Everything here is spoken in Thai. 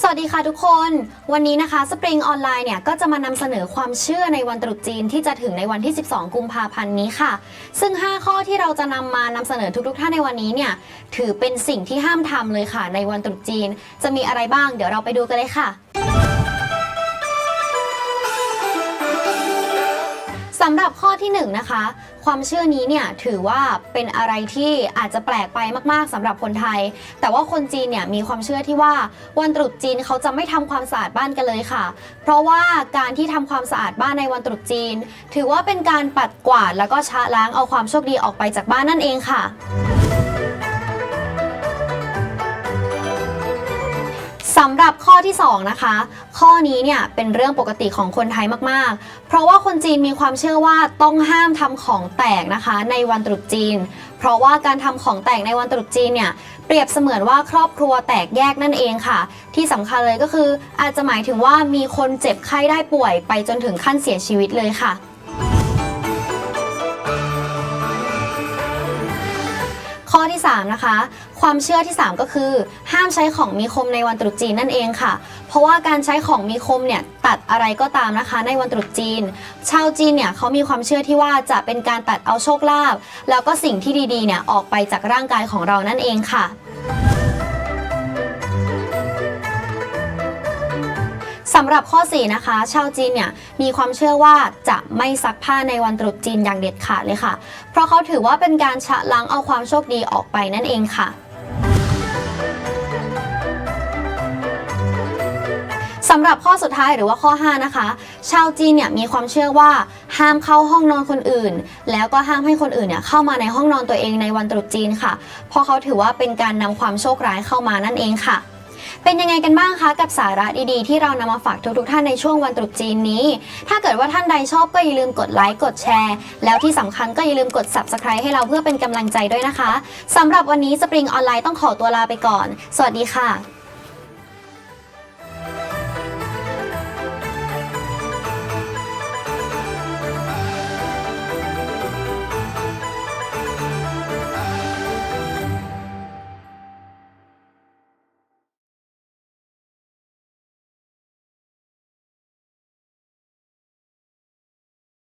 สวัสดีค่ะทุกคน วันนี้นะคะสปริงออนไลน์เนี่ยก็จะมานำเสนอความเชื่อในวันตรุษจีนที่จะถึงในวันที่ 12 กุมภาพันธ์นี้ค่ะ ซึ่ง 5 ข้อที่เราจะนำมานำเสนอทุกๆท่านในวันนี้เนี่ยถือเป็นสิ่งที่ห้ามทำเลยค่ะ ในวันตรุษจีน จะมีอะไรบ้าง เดี๋ยวเราไปดูกันเลยค่ะ สำหรับข้อที่1นงนะคะ ความเชื่อนี้เนี่ยถือว่าเป็นอะไรที่อาจจะแปลกไปมากๆสำหรับคนไทย แต่ว่าคนจีนเนี่ยมีความเชื่อที่ว่าวันตรุษจีนเขาจะไม่ทำความสะอาดบ้านกันเลยค่ะ เพราะว่าการที่ทำความสะอาดบ้านในวันตรุษจีน ถือว่าเป็นการปัดกวาดแล้วก็ชะล้างเอาความโชคดีออกไปจากบ้านนั่นเองค่ะ สำหรับข้อที่ 2 นะคะ ข้อนี้เนี่ยเป็นเรื่องปกติของคนไทยมากๆ เพราะว่าคนจีนมีความเชื่อว่าต้องห้ามทำของแตกนะคะ ในวันตรุษจีน เพราะว่าการทำของแตกในวันตรุษจีนเนี่ยเปรียบเสมือนว่าครอบครัวแตกแยกนั่นเองค่ะ ที่สำคัญเลยก็คืออาจจะหมายถึงว่ามีคนเจ็บไข้ได้ป่วยไปจนถึงขั้นเสียชีวิตเลยค่ะ อที่ 3 นะคะ ความเชื่อที่ 3 ก็คือ ห้ามใช้ของมีคมในวันตรุษจีนนั่นเองค่ะ เพราะว่าการใช้ของมีคมเนี่ยตัดอะไรก็ตามนะคะ ในวันตรุษจีน ชาวจีนเนี่ยเขามีความเชื่อที่ว่าจะเป็นการตัดเอาโชคลาภแล้วก็สิ่งที่ดีๆเนี่ยออกไปจากร่างกายของเรานั่นเองค่ะ สำหรับข้อ 4 นะคะ ชาวจีนเนี่ยมีความเชื่อว่าจะไม่ซักผ้าในวันตรุษจีนอย่างเด็ดขาดเลยค่ะ เพราะเขาถือว่าเป็นการชะล้างเอาความโชคดีออกไปนั่นเองค่ะสำหรับข้อสุดท้ายหรือว่าข้อ 5 นะคะ ชาวจีนเนี่ยมีความเชื่อว่าห้ามเข้าห้องนอนคนอื่น แล้วก็ห้ามให้คนอื่นเนี่ยเข้ามาในห้องนอนตัวเองในวันตรุษจีนค่ะ เพราะเขาถือว่าเป็นการนำความโชคร้ายเข้ามานั่นเองค่ะ เป็นยังไงกันบ้างคะกับสาระดีๆ ที่เรานำมาฝากทุกๆท่านในช่วงวันตรุษจีนนี้ ถ้าเกิดว่าท่านใดชอบก็อย่าลืมกดไลค์กดแชร์ แล้วที่สำคัญก็อย่าลืมกด subscribe ให้เราเพื่อเป็นกำลังใจด้วยนะคะสำหรับวันนี้สปริงออนไลน์ต้องขอตัวลาไปก่อน สวัสดีค่ะ